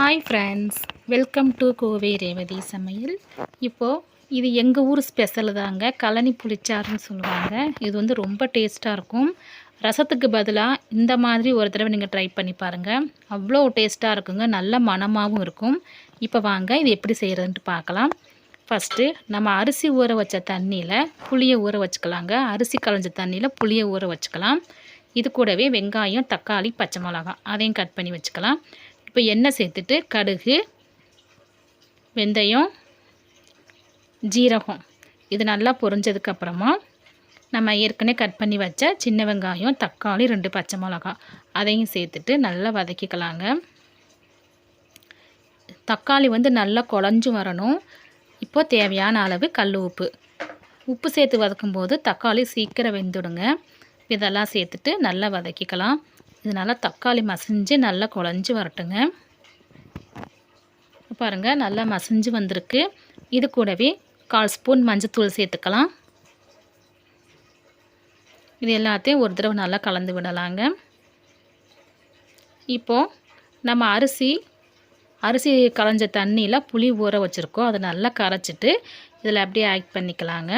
Hi friends welcome to Kovai Revathi Samayal இப்போது இது எங்கள் ஊர் ஸ்பெஷல் தாங்க. கழனி புளிச்சாறுன்னு சொல்லுவாங்க. இது வந்து ரொம்ப டேஸ்ட்டாக இருக்கும். ரசத்துக்கு பதிலாக இந்த மாதிரி ஒரு தடவை நீங்கள் ட்ரை பண்ணி பாருங்கள் அவ்வளோ டேஸ்ட்டாக இருக்குங்க. நல்ல மணமாகவும் இருக்கும். இப்போ வாங்க இது எப்படி செய்கிறதுன்ட்டு பார்க்கலாம். ஃபஸ்ட்டு நம்ம அரிசி ஊற வச்ச தண்ணியில் புளியை ஊற வச்சுக்கலாங்க. அரிசி களைஞ்ச தண்ணியில் புளியை ஊற வச்சுக்கலாம். இது கூடவே வெங்காயம் தக்காளி பச்சை மிளகாய் அதையும் கட் பண்ணி வச்சுக்கலாம். இப்போ எண்ணெய் சேர்த்துட்டு கடுகு வெந்தயம் ஜீரகம். இது நல்லா பொரிஞ்சதுக்கப்புறமா நம்ம ஏற்கனவே கட் பண்ணி வச்ச சின்ன வெங்காயம் தக்காளி ரெண்டு பச்சை மிளகாய் அதையும் சேர்த்துட்டு நல்லா வதக்கிக்கலாங்க. தக்காளி வந்து நல்லா குழஞ்சி வரணும். இப்போ தேவையான அளவு கல் உப்பு. உப்பு சேர்த்து வதக்கும்போது தக்காளி சீக்கிரம் வெந்துடுங்க. இதெல்லாம் சேர்த்துட்டு நல்லா வதக்கிக்கலாம். இது நல்லா தக்காளி மசிஞ்சு நல்லா குழஞ்சி வரட்டுங்க. பாருங்கள் நல்லா மசிஞ்சு வந்திருக்கு. இது கூடவே கால் ஸ்பூன் மஞ்சத்தூள் சேர்த்துக்கலாம். இது எல்லாத்தையும் ஒரு தடவை நல்லா கலந்து விடலாங்க. இப்போது நம்ம அரிசி அரிசி களைஞ்ச தண்ணியில் புளி ஊற வச்சுருக்கோம். அதை நல்லா கரைச்சிட்டு இதில் அப்படியே ஆக்ட் பண்ணிக்கலாங்க.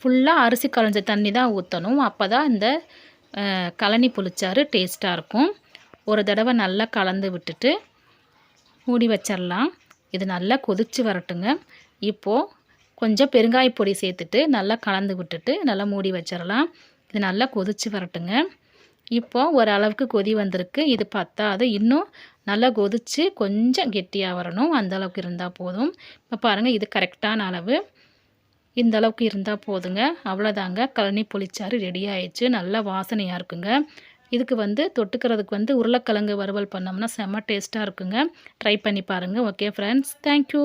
ஃபுல்லாக அரிசி களைஞ்ச தண்ணி தான் ஊற்றணும் அப்போ தான் இந்த கழனி புளிச்சாறு டேஸ்ட்டாக இருக்கும். ஒரு தடவை நல்லா கலந்து விட்டுட்டு மூடி வச்சிடலாம் இது நல்லா கொதித்து வரட்டுங்க. இப்போது கொஞ்சம் பெருங்காய பொடி சேர்த்துட்டு நல்லா கலந்து விட்டுட்டு நல்லா மூடி வச்சிடலாம் இது நல்லா கொதித்து வரட்டுங்க. இப்போது ஒரு அளவுக்கு கொதி வந்திருக்கு. இது பத்தாது. இன்னும் நல்லா கொதித்து கொஞ்சம் கெட்டியாக வரணும். அந்த அளவுக்கு இருந்தால் போதும். இப்போ பாருங்கள் இது கரெக்டான அளவு. இந்த அளவுக்கு இருந்தால் போதுங்க. அவ்வளோதாங்க கழனி புளிச்சாறு ரெடி ஆயிடுச்சு. நல்லா வாசனையாக இருக்குங்க. இதுக்கு வந்து தொட்டுக்கிறதுக்கு வந்து உருளைக்கிழங்கு வறுவல் பண்ணோம்னா செம்ம டேஸ்ட்டாக இருக்குங்க. ட்ரை பண்ணி பாருங்கள் ஓகே ஃப்ரெண்ட்ஸ் தேங்க்யூ